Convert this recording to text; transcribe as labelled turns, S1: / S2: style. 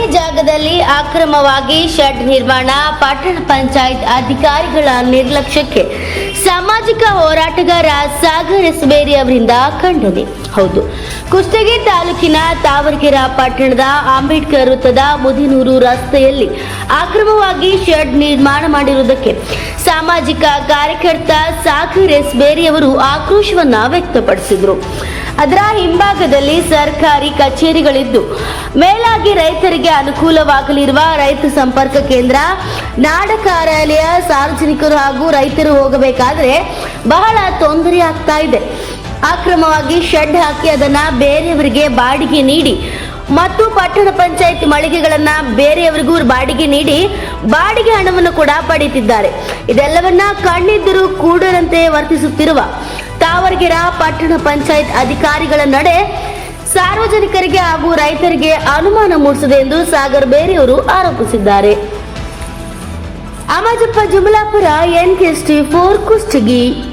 S1: ಖಾಲಿ ಜಾಗದಲ್ಲಿ ಅಕ್ರಮವಾಗಿ ಶೆಡ್ ನಿರ್ಮಾಣ, ಪಟ್ಟಣ ಪಂಚಾಯತ್ ಅಧಿಕಾರಿಗಳ ನಿರ್ಲಕ್ಷ್ಯಕ್ಕೆ ಸಾಮಾಜಿಕ ಹೋರಾಟಗಾರ ಸಾಗರ್ ಎಸ್ಬೇರಿ ಅವರಿಂದ ಖಂಡನೆ. ಹೌದು, ಕುಷ್ಟಗಿ ತಾಲೂಕಿನ ತಾವರಗೆರ ಪಟ್ಟಣದ ಅಂಬೇಡ್ಕರ್ ವೃತ್ತದ ಮುದಿನೂರು ರಸ್ತೆಯಲ್ಲಿ ಅಕ್ರಮವಾಗಿ ಶೆಡ್ ನಿರ್ಮಾಣ ಮಾಡಿರುವುದಕ್ಕೆ ಸಾಮಾಜಿಕ ಕಾರ್ಯಕರ್ತ ಸಾಗರ್ ಎಸ್ ಅವರು ಆಕ್ರೋಶವನ್ನ ವ್ಯಕ್ತಪಡಿಸಿದ್ರು. ಅದರ ಹಿಂಭಾಗದಲ್ಲಿ ಸರ್ಕಾರಿ ಕಚೇರಿಗಳಿದ್ದು, ಮೇಲಾಗಿ ರೈತರಿಗೆ ಅನುಕೂಲವಾಗಲಿರುವ ರೈತ ಸಂಪರ್ಕ ಕೇಂದ್ರ, ನಾಡ ಕಾರ್ಯಾಲಯ, ಸಾರ್ವಜನಿಕರು ಹಾಗೂ ರೈತರು ಹೋಗಬೇಕಾದ್ರೆ ಬಹಳ ತೊಂದರೆ ಆಗ್ತಾ ಇದೆ. ಅಕ್ರಮವಾಗಿ ಶೆಡ್ ಹಾಕಿ ಅದನ್ನ ಬೇರೆಯವರಿಗೆ ಬಾಡಿಗೆ ನೀಡಿ, ಮತ್ತು ಪಟ್ಟಣ ಪಂಚಾಯತ್ ಮಳಿಗೆಗಳನ್ನ ಬೇರೆಯವರಿಗೂ ಬಾಡಿಗೆ ನೀಡಿ, ಬಾಡಿಗೆ ಹಣವನ್ನು ಕೂಡ ಪಡೆಯುತ್ತಿದ್ದಾರೆ ಇದೆಲ್ಲವನ್ನ ಕಣ್ಣಿದ್ದರೂ ಕೂಡರಂತೆ ವರ್ತಿಸುತ್ತಿರುವ ತಾವರಗೆರ ಪಟ್ಟಣ ಪಂಚಾಯತ್ ಅಧಿಕಾರಿಗಳ ನಡೆ ಸಾರ್ವಜನಿಕರಿಗೆ ಹಾಗೂ ರೈತರಿಗೆ ಅನುಮಾನ ಮೂಡಿಸಿದೆ ಎಂದು ಸಾಗರ್ ಬೇರೆಯವರು ಆರೋಪಿಸಿದ್ದಾರೆ. Amajappa Jumalapur N K four Kushtagi.